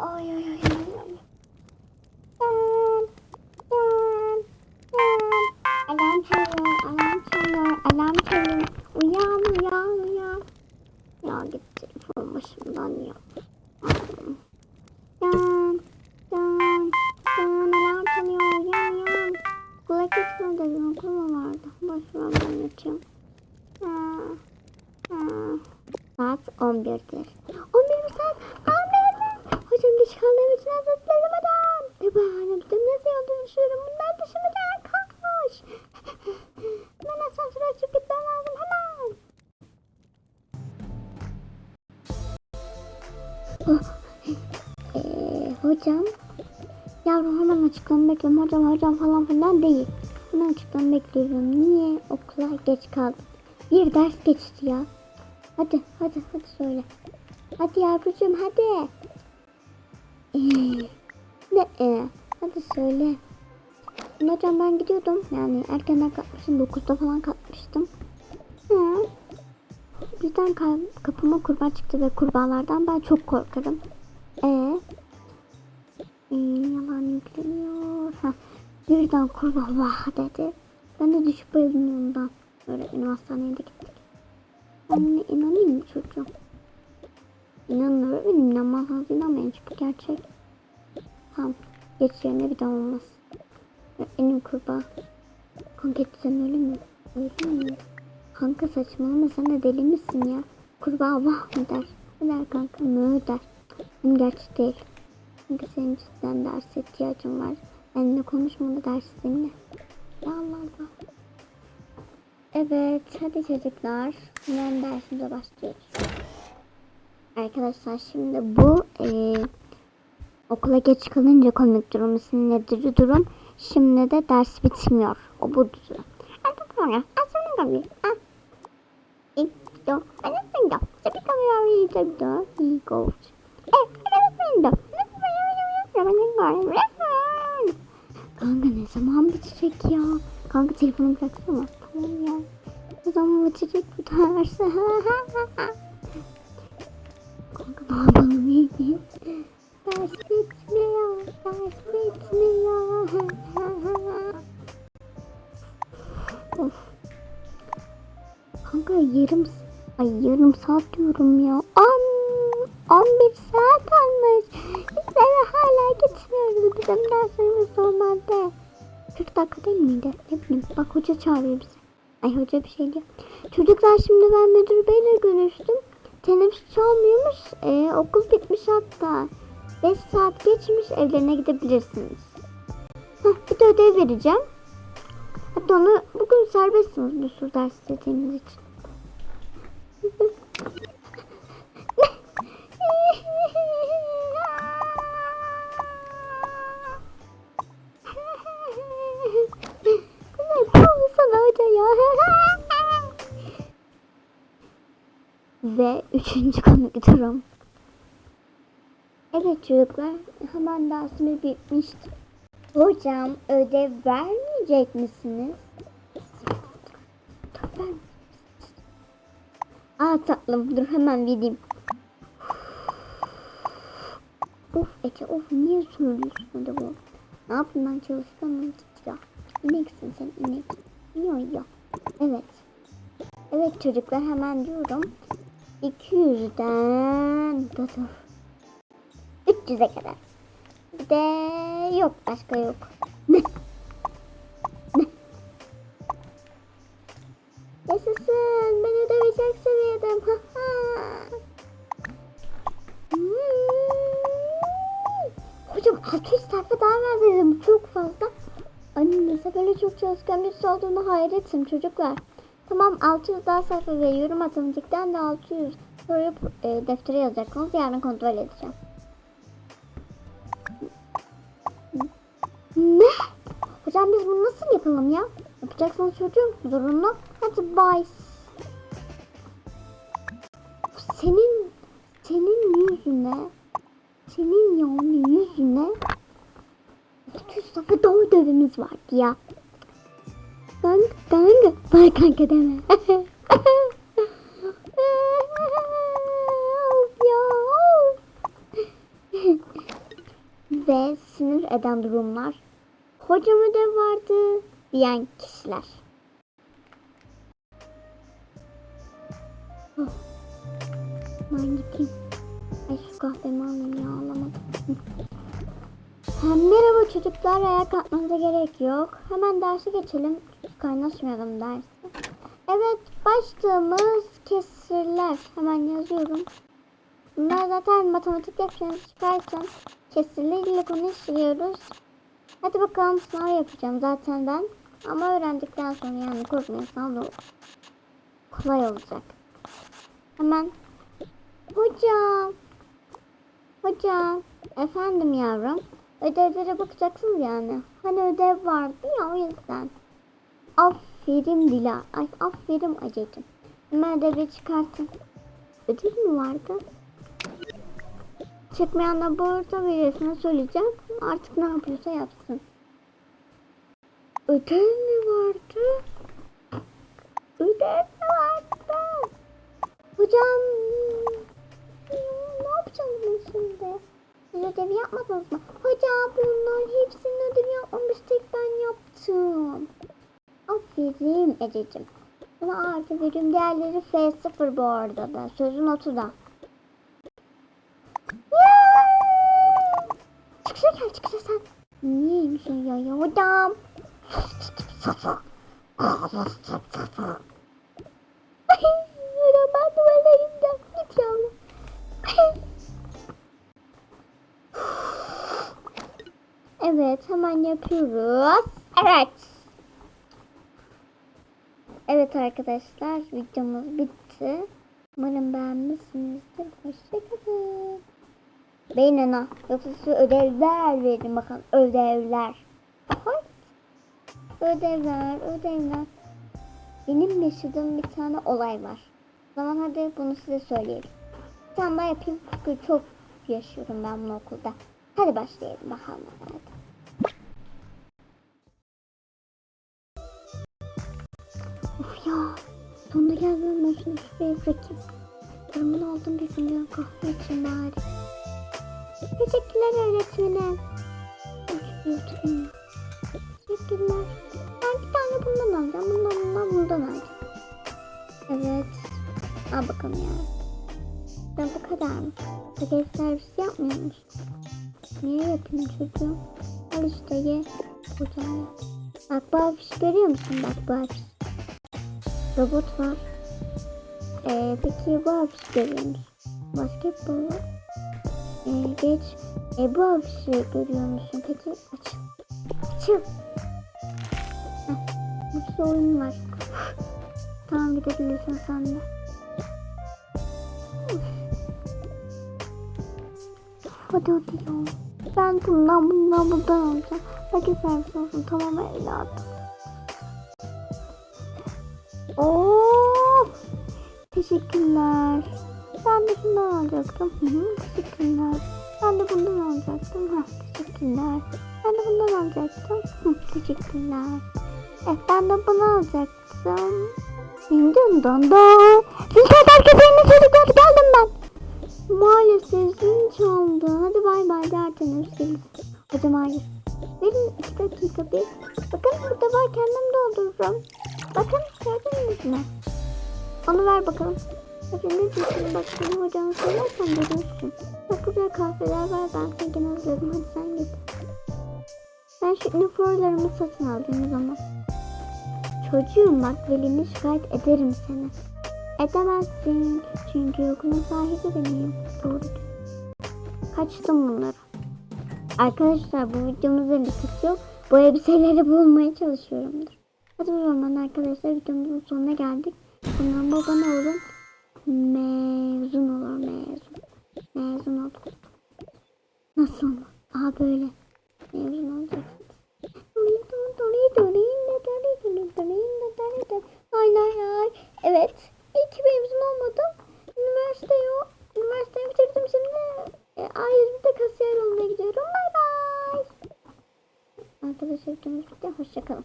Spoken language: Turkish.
Ay ay ay. Alarm çalıyor, alarm çalıyor, alarm çalıyor. Uyan, uyan, uyan. Ya git telefon başımdan ya. Yan, yan, yan, alarm çalıyor, yan, yan. Kulak uyku mu vardı? Boş ver ben. Saat 11'dir. 11 saat. Anladım. Hocam geç kaldığım için özür dilerim adam. E bana bir de nasıl yolda düşüyorum? Bunlar dışımdan kalkmış. Hemen asansöre açıp gitmem lazım hemen. Oh. Ee, hocam. Yavrum hemen açıklamamı bekliyorum. Hocam hocam falan filan değil. Hemen açıklamamı bekliyorum. Niye okula geç kaldım? Bir ders geçti ya. Hadi hadi hadi söyle. Hadi yavrucuğum hadi. Ee, ne e? Hadi söyle. Hocam ben gidiyordum. Yani erkenden kalkmıştım. 9'da falan kalkmıştım. Hı. Birden ka- kapıma kurbağa çıktı ve kurbağalardan ben çok korkarım. E ee, yalan yükleniyor. Heh. Birden kurbağa vah dedi. Ben de düşüp bayıldım ondan. Öğretmenim hastaneye de gittik. De inanayım mı çocuğum? İnanın öğretmenim inanmazsanız inanmayın çünkü gerçek. Tamam. Geç yerine bir daha olmaz. Öğretmenim kurbağa. Kanka sen öyle mi? Öyle mi? Kanka saçmalama sen de deli misin ya? Kurbağa vah mı der? Ne der kanka? Mö der. Benim gerçek değil. Çünkü senin cidden derse ihtiyacın var. Benimle konuşma da ders dinle. Ya Allah Allah. Evet, hadi çocuklar. Hemen dersimize başlıyoruz. Arkadaşlar şimdi bu eee, okula geç kalınca komik durum sinirlendirici durum. Şimdi de ders bitmiyor. O bu de Kanka ne zaman bitecek ya? Kanka telefonu bıraksana. Tamam ya. Ne zaman bitecek bu ders? Kanka ne yapalım. Ders bitmiyor. Kanka yarım ay yarım saat diyorum ya. Am 11 saat. Biz eve hala gitmiyoruz. Bizim derslerimiz normalde 40 dakika değil miydi? Ne bileyim. Bak hoca çağırıyor bizi. Ay hoca bir şey diyor. Çocuklar şimdi ben müdür beyle görüştüm. Teneffüs çalmıyormuş. Ee, okul bitmiş hatta. 5 saat geçmiş evlerine gidebilirsiniz. Heh, bir de ödev vereceğim. Hatta onu bugün serbestsiniz bu sürü ders istediğiniz için. Ve üçüncü komik durum. Evet çocuklar hemen dersimiz bitmişti. Hocam ödev vermeyecek misiniz? Aa tatlım dur hemen vereyim. Of Ece of niye söylüyorsun hadi bu? Ne yapayım ben çalışkanım git ya. İneksin sen inek. Yok yok. Evet. Evet çocuklar hemen diyorum. 200'den dur dur. 300'e kadar. Bir de yok başka yok. Yaşasın ben ödevi çok seviyordum. Hmm. Hocam 600 sayfa daha verdim. Çok fazla. Annenize böyle çok çalışkan birisi olduğunu hayretim çocuklar. Tamam 600 daha sayfa veriyorum. Matematikten de 600. Sonra e, deftere yazacaksınız. Yarın kontrol edeceğim. Ne? Hocam biz bunu nasıl yapalım ya? Yapacaksınız çocuğum. Zorunlu. Hadi bye. Senin senin yüzüne senin yani yüzüne 30 sayfa daha ödevimiz vardı ya. Kanka kanka. Bana kanka deme. ve sinir eden durumlar. Hocam ödev vardı diyen kişiler. Ben gideyim. Ay şu kahvemi alayım ya alamadım. Ha, merhaba çocuklar ayağa kalkmanıza gerek yok. Hemen derse geçelim. Kaynaşmayalım dersi. Evet başlığımız kesirler. Hemen yazıyorum. Bunlar zaten matematik derslerinizi çıkartın. Kesirleriyle konu işliyoruz. Hadi bakalım sınav yapacağım zaten ben. Ama öğrendikten sonra yani korkmayın sınav da kolay olacak. Hemen. Hocam. Hocam. Efendim yavrum. Ödevlere bakacaksınız yani. Hani ödev vardı ya o yüzden. Aferin Dila. Ay aferin Acecim. Hemen ödevi çıkartın. Ödev mi vardı? Çıkmayan da burada verisine söyleyeceğim. Artık ne yapıyorsa yapsın. Ödev mi vardı? Ödev mi vardı? Hocam ne yapacağım ben şimdi? Siz ödevi yapmadınız mı? Hocam bunların hepsinin ödevi yapmamış tek ben yaptım. Aferin Ececiğim. Buna artı birim değerleri F0 bu arada da. Sözün notu da. Ya! Çıkışa gel çıkışa sen. Niyeymiş ya ya hocam. Ya ben duvarlayayım da. Git yavrum. Evet hemen yapıyoruz. Evet. Evet arkadaşlar videomuz bitti. Umarım beğenmişsinizdir. Hoşçakalın. Beğenin ha. Yoksa size ödevler verin bakın. Ödevler. Ay. Ödevler, ödevler. Benim yaşadığım bir tane olay var. O zaman hadi bunu size söyleyelim. Tane daha yapayım çünkü çok yaşıyorum ben bunu okulda. Hadi başlayalım bakalım. Hadi. Of ya. Sonunda geldim ben şunu şuraya bırakayım. Durumun bir fincan kahve için bari. Teşekkürler öğretmenim. Teşekkürler. Ben bir tane bundan alacağım. Bundan bundan bundan alacağım. Evet. Al bakalım ya. Ben bu kadar mı? Paket servisi yapmıyor musun? Niye yapayım çocuğum? Al işte ye. Hocam ya. Bak bu afiş görüyor musun? Bak bu afiş. Robot var. Ee, peki bu afiş görüyor musun? Basketbol var. Geç. E, bu afişi görüyor musun? Peki aç. Bir sürü oyun var. tamam gidebilirsin sen de. Hadi hadi ya. Ben bundan bundan bundan alacağım. Paket servis olsun tamam evladım. Of! Teşekkürler. Ben de bundan alacaktım. Teşekkürler. Ben de bundan alacaktım. Ha, teşekkürler. Ben de bundan alacaktım. Hı, teşekkürler. Evet ben de bunu alacaktım. Dın. Zil çaldı herkes yerine çocuklar geldim ben. Maalesef zil çaldı. Hadi bay bay dertiniz siz. Hocam hayır. Verin iki dakika bir. Bakın burada var kendim doldururum. Bakın gördünüz mü? Onu ver bakalım. Hepimiz için bak benim hocama söylersen görürsün. Bak burada kahveler var ben gene hazırladım hadi sen git. Ben şu üniformalarımı satın alayım o zaman. Çocuğum bak velini şikayet ederim seni. Edemezsin çünkü okulun sahibi benim. Doğru. Kaçtım bunları. Arkadaşlar bu videomuzda bir yok. Bu elbiseleri bulmaya çalışıyorumdur. Hadi o zaman arkadaşlar videomuzun sonuna geldik. Bundan babana olun. Mezun olur mezun. Mezun olur. Nasıl mı? Aha böyle. Mezun olacaksınız. Ay ay ay. Evet. İyi ki mezun olmadım. Üniversite yok. Üniversiteyi bitirdim şimdi. E, A101'de kasiyer olmaya gidiyorum. Bay bay. Arkadaşlar videomuz bitti. Hoşçakalın.